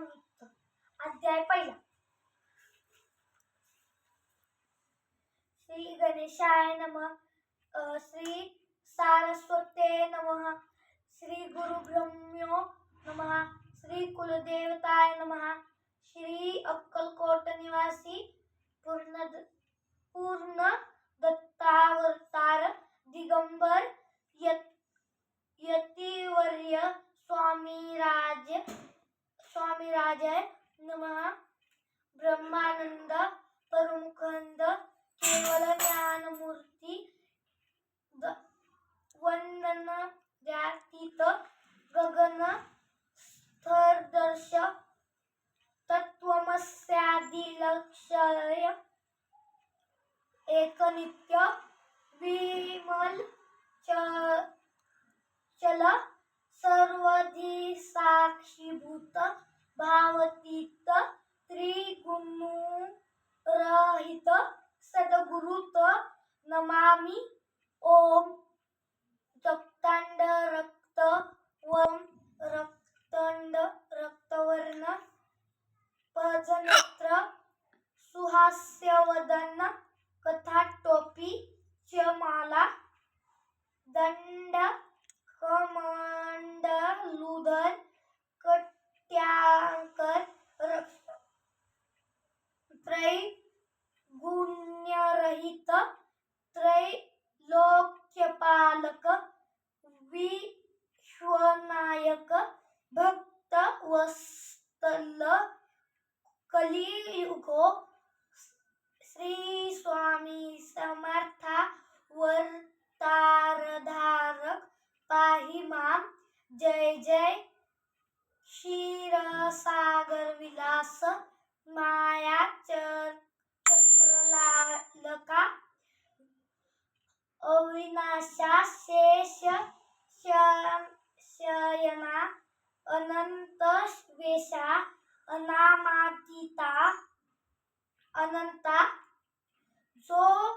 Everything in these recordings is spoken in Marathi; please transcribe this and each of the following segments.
पंचामृत अध्याय पहिला. श्री गणेशाय नम. श्री सारस्वते नम. श्री गुरुब्रह्म्यो नम. श्री कुलदेवताय नम. श्री अक्कलकोट निवासी पूर्ण पूर्ण दत्तावतार दिगंबर एकनित्य विमल च चल सर्वधी साक्षीभूत भावतीत त्रिगुणरहित सद्गुरुत नमामि ओम रक्तांड रक्त वम रक्तंड रक्तवर्ण पजनेत्र सुहास्यवदन कथा टोपी चमाला दंड कमंडलुधर कट्यांकर त्रय गुण्यरहित त्रय लोक्यपालक विश्वनायक भक्त वस वर्तारधारक पाहिमा जय जय. क्षीरसागर विलास माया च- चक्रलालका. अविनाशा शेष श- शयना. अनंत वेशा. अनामातीता. अनंता. जो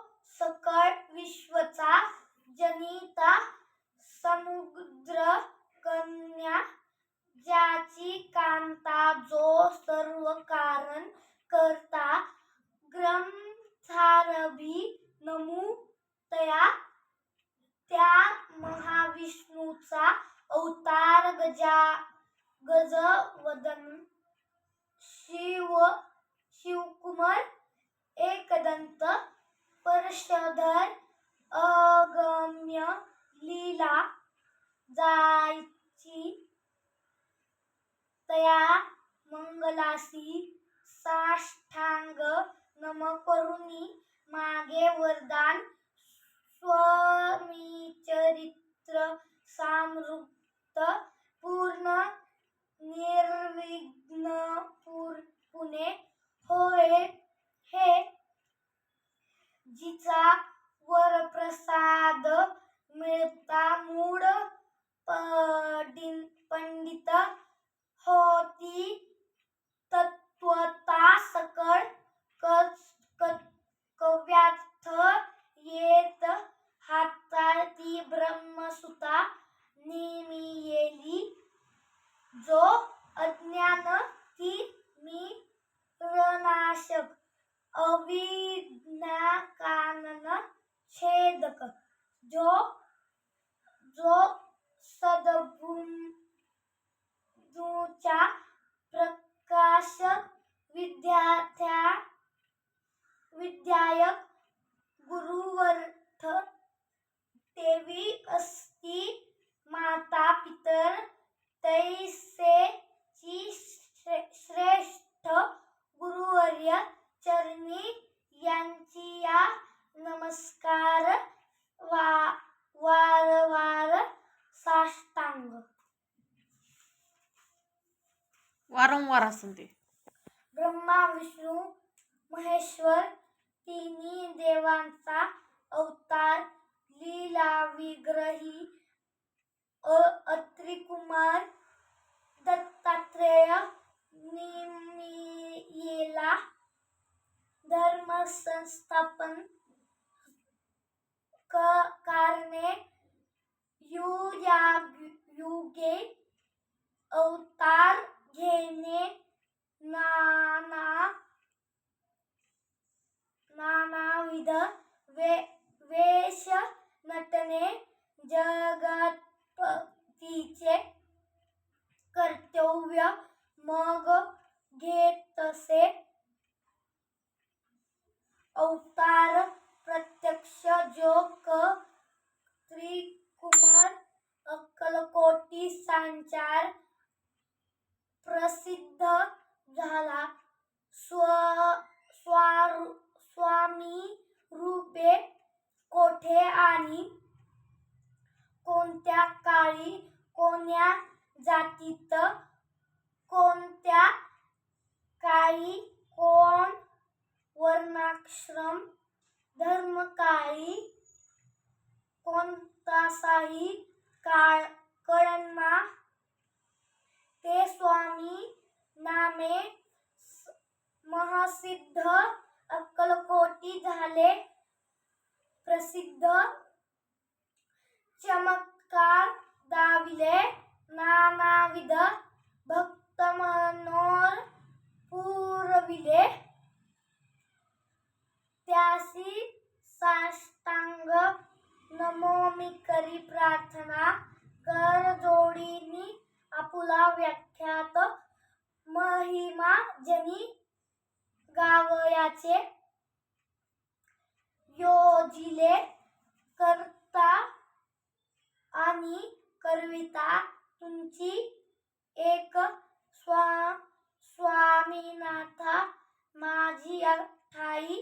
तया मंगलासी साष्टांग नम करुणी मागे वरदान. स्वमीचरित्र सामृप्त पूर्ण निर्विघ्न पूर पुणे. होय हे जिचा वरप्रसाद मिळता मूळ प जो जो सद्गुणच्या प्रकाश विद्यार्थ्या विद्यायक गुरुवर्थ देवी असती माता पितर तैसेची श्रे- श्रेष्ठ वारंवार असून ते ब्रह्मा विष्णू महेश्वर तिन्ही देवांचा अवतार लीला विग्रही अ- अत्रिकुमार दत्तात्रेय निमियेला धर्म संस्थापन क- कारणे युया युगे अवतार Yeni nana nanavida ve ve वर्णाश्रम धर्मकाळी कोणतासाही काळ कळना. ते स्वामी नामे स- महसिद्ध अक्कलकोटी झाले. प्रसिद्ध चमत्कार दाविले. नानाविध भक्त मनोर पुरविले. त्यासी साष्टांग नमोमी करी प्रार्थना कर जोडीनी आपुला व्याख्यात महिमा जनी गावयाचे योजिले करता आणि करविता तुमची एक स्वा स्वामीनाथा माझी अठाई